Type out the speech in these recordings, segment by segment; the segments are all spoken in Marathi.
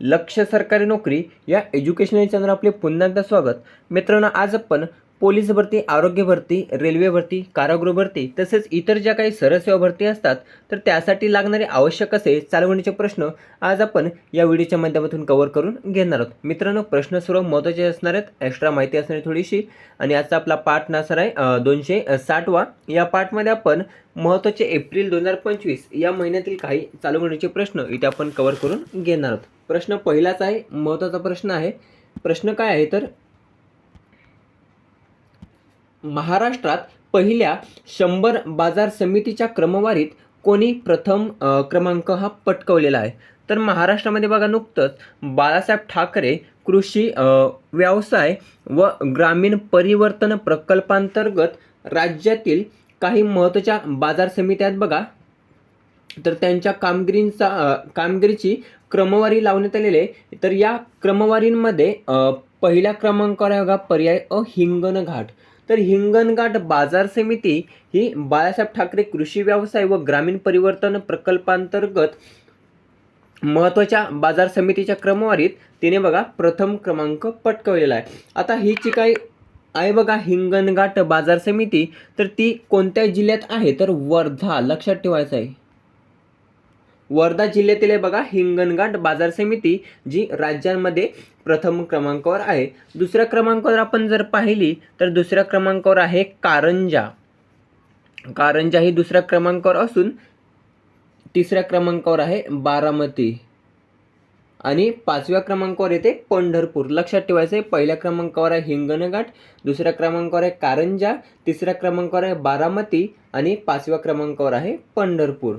लक्ष सरकारी नोकरी या एज्युकेशनल चॅनल आपले पुन्हा एकदा स्वागत. मित्रांनो आज आपण पोलीस भरती आरोग्य भरती रेल्वे भरती कारागृह भरती तसेच इतर ज्या काही सरसेवा भरती असतात तर त्यासाठी लागणारे आवश्यक असे चालवणीचे प्रश्न आज आपण या व्हिडिओच्या माध्यमातून कव्हर करून घेणार आहोत. मित्रांनो प्रश्न सर्व महत्त्वाचे असणार आहेत एक्स्ट्रा माहिती असणार थोडीशी. आणि आजचा आपला पाठ नसणार आहे दोनशे साठवा. या पाठमध्ये आपण महत्त्वाचे एप्रिल दोन हजार पंचवीस या महिन्यातील काही चालवणीचे प्रश्न इथे आपण कव्हर करून घेणार आहोत. प्रश्न पहिलाच आहे महत्त्वाचा प्रश्न आहे. प्रश्न काय आहे तर महाराष्ट्रात पहिल्या शंभर बाजार समितीच्या क्रमवारीत कोणी प्रथम क्रमांक हा पटकवलेला आहे? तर महाराष्ट्रामध्ये बघा नुकतंच बाळासाहेब ठाकरे कृषी व्यवसाय व ग्रामीण परिवर्तन प्रकल्पांतर्गत राज्यातील काही महत्त्वाच्या बाजार समित्या बघा. तर त्यांच्या कामगिरींचा कामगिरीची क्रमवारी लावण्यात आलेली आहे. तर या क्रमवारींमध्ये पहिल्या क्रमांकावर आहे बघा पर्याय अ हिंगणघाट. तर हिंगणघाट बाजार समिती ही बाळासाहेब ठाकरे कृषी व्यवसाय व ग्रामीण परिवर्तन प्रकल्पांतर्गत महत्त्वाच्या बाजार समितीच्या क्रमवारीत तिने बघा प्रथम क्रमांक पटकवलेला आहे. आता ही जी काही आहे बघा हिंगणघाट बाजार समिती तर ती कोणत्या जिल्ह्यात आहे? तर वर्धा लक्षात ठेवायचं आहे. वर्धा जिल्ह्यातील आहे बघा हिंगणघाट बाजार समिती जी राज्यांमध्ये प्रथम क्रमांकावर आहे. दुसऱ्या क्रमांकावर आपण जर पाहिली तर दुसऱ्या क्रमांकावर आहे कारंजा. कारंजा ही दुसऱ्या क्रमांकावर असून तिसऱ्या क्रमांकावर आहे बारामती. आणि पाचव्या क्रमांकावर येते पंढरपूर. लक्षात ठेवायचं आहे पहिल्या क्रमांकावर आहे हिंगणघाट दुसऱ्या क्रमांकावर आहे कारंजा तिसऱ्या क्रमांकावर आहे बारामती आणि पाचव्या क्रमांकावर आहे पंढरपूर.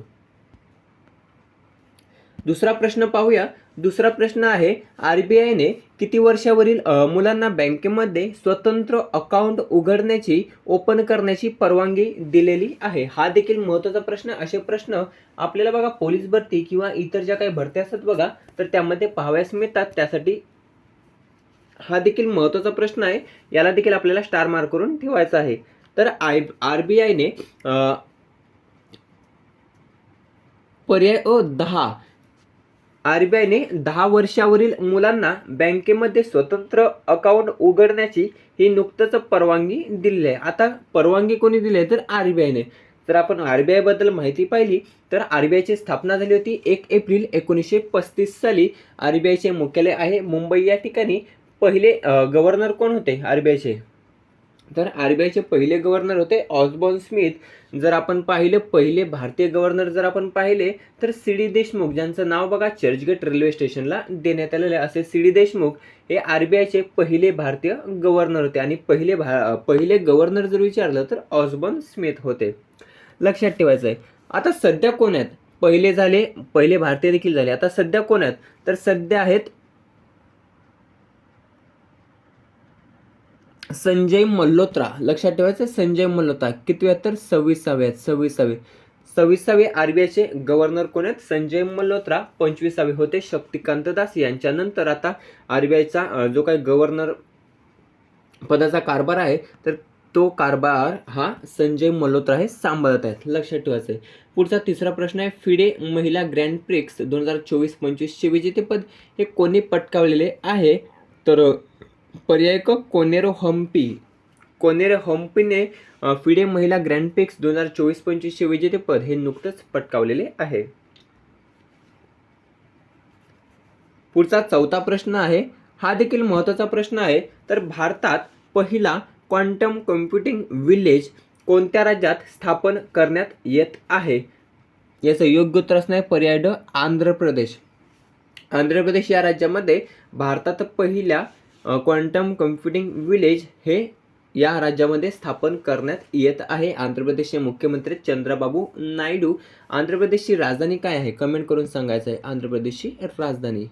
दुसरा प्रश्न पाहूया. दुसरा प्रश्न आहे आर बी आयने किती वर्षावरील मुलांना बँकेमध्ये स्वतंत्र अकाउंट उघडण्याची ओपन करण्याची परवानगी दिलेली आहे? हा देखील महत्त्वाचा प्रश्न. असे प्रश्न आपल्याला बघा पोलीस भरती किंवा इतर ज्या काही भरत्या असतात बघा तर त्यामध्ये पाहाव्यास मिळतात. त्यासाठी हा देखील महत्त्वाचा प्रश्न आहे. याला देखील आपल्याला स्टार मार्क करून ठेवायचा आहे. तर आय आर बी आयने पर्याय अ दहा आर बी आयने दहा वर्षावरील मुलांना बँकेमध्ये स्वतंत्र अकाउंट उघडण्याची ही नुकतंच परवानगी दिलेली आहे. आता परवानगी कोणी दिली आहे? तर आर बी आयने जर आपण आर बी आयबद्दल माहिती पाहिली तर आर बी आयची स्थापना झाली होती एक एप्रिल एकोणीसशे पस्तीस साली. आर बी आयचे मुख्यालय आहे मुंबई. या ठिकाणी पहिले गव्हर्नर कोण होते आर बी आयचे तर आर बी आयचे पहिले गव्हर्नर होते ऑसबॉर्न स्मिथ जर आपण पाहिलं पहिले भारतीय गव्हर्नर जर आपण पाहिले तर सी डी देशमुख ज्यांचं नाव बघा चर्चगेट रेल्वे स्टेशनला देण्यात आलेलं आहे. असे सी डी देशमुख हे आर बी आयचे पहिले भारतीय गव्हर्नर होते. आणि पहिले भा पहिले गव्हर्नर जर विचारलं तर ऑसबॉर्न स्मिथ होते. लक्षात ठेवायचं आहे. आता सध्या कोण आहेत? पहिले झाले पहिले भारतीय देखील झाले. आता सध्या कोण आहेत? तर सध्या आहेत संजय मल्होत्रा. लक्षात ठेवायचं संजय मल्होत्रा. किती आहेत तर सव्वीसावे आहेत सव्वीसावे. सव्वीसावे आर बी आयचे गव्हर्नर कोण आहेत? संजय मल्होत्रा. पंचवीसावे होते शक्तिकांत दास. यांच्यानंतर आता आर बी आयचा जो काही गव्हर्नर पदाचा कारभार आहे तर तो कारभार हा संजय मल्होत्रा हे सांभाळत आहेत. लक्षात ठेवायचं आहे पुढचा तिसरा प्रश्न आहे फिडे महिला ग्रँड प्रिक्स दोन हजार चोवीस पंचवीसचे विजेतेपद हे कोणी पटकावलेले आहे? तर पर्याय क कोनेरो हम्पी. कोनेरो हम्पीने फिडे महिला ग्रँडपिक्स दोन हजार चोवीस पंचवीसचे विजेतेपद हे नुकतंच पटकावलेले आहे. पुढचा चौथा प्रश्न आहे. हा देखील महत्त्वाचा प्रश्न आहे. तर भारतात पहिला क्वांटम कम्प्युटिंग विलेज कोणत्या राज्यात स्थापन करण्यात येत आहे? याचं योग्य उत्तर असणार आहे पर्याय ड आंध्र प्रदेश. आंध्र प्रदेश या राज्यामध्ये भारतात पहिल्या क्वांटम कम्प्युटिंग विलेज हे या राज्यामध्ये स्थापन करण्यात येत आहे. आंध्र प्रदेशचे मुख्यमंत्री चंद्रबाबू नायडू. आंध्र प्रदेशची राजधानी काय आहे? कमेंट करून सांगायचं आहे आंध्र प्रदेशची राजधानी.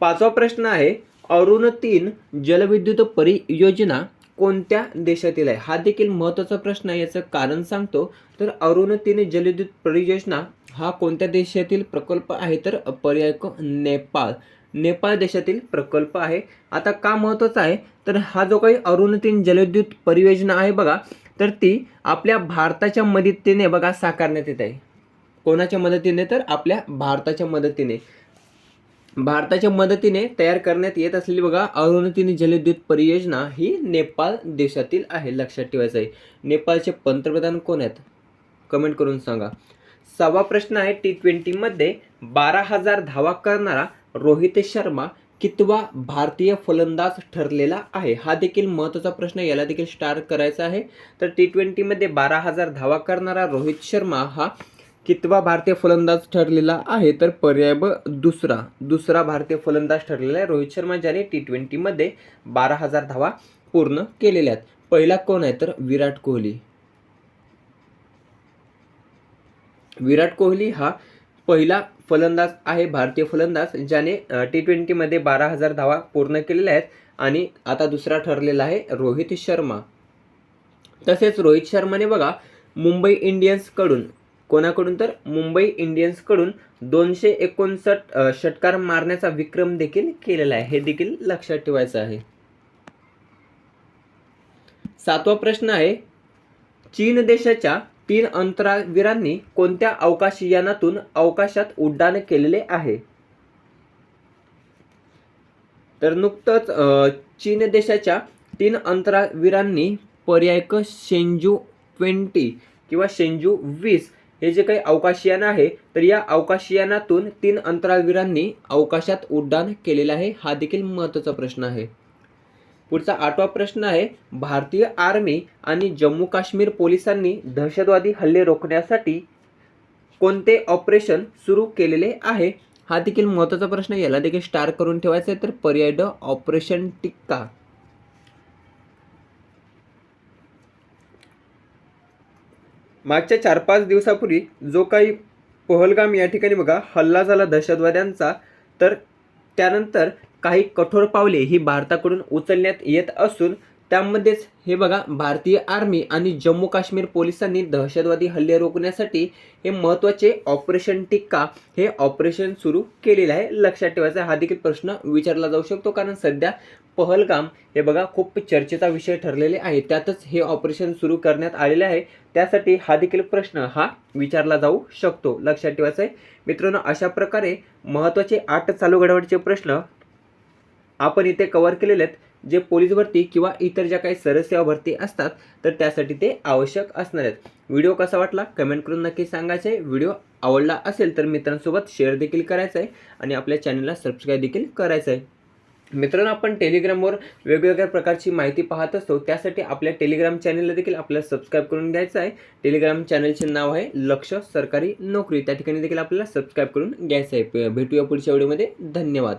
पाचवा प्रश्न आहे अरुण तीन जलविद्युत परियोजना कोणत्या देशातील आहे? हा देखील महत्त्वाचा प्रश्न आहे याचं कारण सांगतो. तर अरुणतीने जलविद्युत परियोजना हा कोणत्या देशातील प्रकल्प आहे? तर पर्याय नेपाळ. नेपाळ देशातील प्रकल्प आहे. आता का महत्त्वाचा आहे? तर हा जो काही अरुणतीन जलविद्युत परियोजना आहे बघा तर ती आपल्या भारताच्या मदतीने बघा साकारण्यात येत आहे. कोणाच्या मदतीने? तर आपल्या भारताच्या मदतीने. भारताच्या मदतीने तयार करण्यात येत असलेली बघा अरुणतिनी जलविद्युत परियोजना ही नेपाळ देशातील आहे लक्षात ठेवायचं आहे. नेपाळचे पंतप्रधान कोण आहेत? कमेंट करून सांगा. सहावा प्रश्न आहे टी ट्वेंटीमध्ये बारा हजार धावा करणारा रोहित शर्मा कितवा भारतीय फलंदाज ठरलेला आहे? हा देखील महत्त्वाचा प्रश्न याला देखील स्टार करायचा आहे. तर टी ट्वेंटीमध्ये बारा हजार धावा करणारा रोहित शर्मा हा कितवा भारतीय फलंदाज ठरलेला आहे? तर पर्याय ब दुसरा. दुसरा भारतीय फलंदाज ठरलेला आहे रोहित शर्मा ज्याने टी ट्वेंटीमध्ये बारा हजार धावा पूर्ण केलेल्या आहेत. पहिला कोण आहे? तर विराट कोहली. विराट कोहली हा पहिला फलंदाज आहे भारतीय फलंदाज ज्याने टी ट्वेंटीमध्ये बारा हजार धावा पूर्ण केलेल्या आहेत. आणि आता दुसरा ठरलेला आहे रोहित शर्मा. तसेच रोहित शर्माने बघा मुंबई इंडियन्सकडून कोणाकडून तर मुंबई इंडियन्सकडून दोनशे एकोणसठ षटकार मारण्याचा विक्रम देखील केलेला आहे. हे देखील लक्षात ठेवायचं आहे. सातवा प्रश्न आहे चीन देशाच्या तीन अंतरावीरांनी कोणत्या अवकाशयानातून अवकाशात उड्डाण केलेले आहे? तर नुकतंच चीन देशाच्या तीन अंतरावीरांनी पर्यायक शेंजू ट्वेंटी किंवा शेंजू वीस हे जे काही अवकाशयान आहे तर या अवकाशयानातून तीन अंतराळवीरांनी अवकाशात उड्डाण केलेलं आहे हा देखील महत्त्वाचा प्रश्न आहे. पुढचा आठवा प्रश्न आहे भारतीय आर्मी आणि जम्मू काश्मीर पोलिसांनी दहशतवादी हल्ले रोखण्यासाठी कोणते ऑपरेशन सुरू केलेले आहे हा देखील महत्त्वाचा प्रश्न याला देखील स्टार करून ठेवायचा आहे तर पर्याय ड ऑपरेशन टिक्का. मागच्या चार पाच दिवसापूर्वी जो काही पहलगाम या ठिकाणी बघा हल्ला झाला दहशतवाद्यांचा तर त्यानंतर काही कठोर पावले ही भारताकडून उचलण्यात येत असून त्यामध्येच हे बघा भारतीय आर्मी आणि जम्मू काश्मीर पोलिसांनी दहशतवादी हल्ले रोखण्यासाठी हे महत्त्वाचे ऑपरेशन टिक्का हे ऑपरेशन सुरू केलेलं आहे. लक्षात ठेवायचा हा देखील प्रश्न विचारला जाऊ शकतो कारण सध्या पहलगाम हे बघा खूप चर्चेचा विषय ठरलेले आहे. त्यातच हे ऑपरेशन सुरू करण्यात आलेले आहे. त्यासाठी हा देखील प्रश्न हा विचारला जाऊ शकतो. लक्षात ठेवायचं आहे. मित्रांनो अशा प्रकारे महत्त्वाचे आठ चालू घडामोडीचे प्रश्न आपण इथे कवर केलेले आहेत जे पोलीस भरती किंवा इतर ज्या काही सरसेवा भरती असतात तर त्यासाठी ते आवश्यक असणार आहेत. व्हिडिओ कसा वाटला? कमेंट करून नक्की सांगायचं. आहे व्हिडिओ आवडला असेल तर मित्रांसोबत शेअर देखील करायचा आहे आणि आपल्या चॅनलला सबस्क्राईब देखील करायचं आहे. मित्रांनो आपण टेलिग्रामवर वेगवेगळ्या प्रकारची माहिती पाहत असतो. त्यासाठी आपल्या टेलिग्राम चॅनलला देखील आपल्याला सबस्क्राईब करून घ्यायचं आहे. टेलिग्राम चॅनलचे नाव आहे लक्ष सरकारी नोकरी. त्या ठिकाणी देखील आपल्याला सबस्क्राईब करून घ्यायचं आहे. भेटूया पुढच्या व्हिडिओमध्ये धन्यवाद.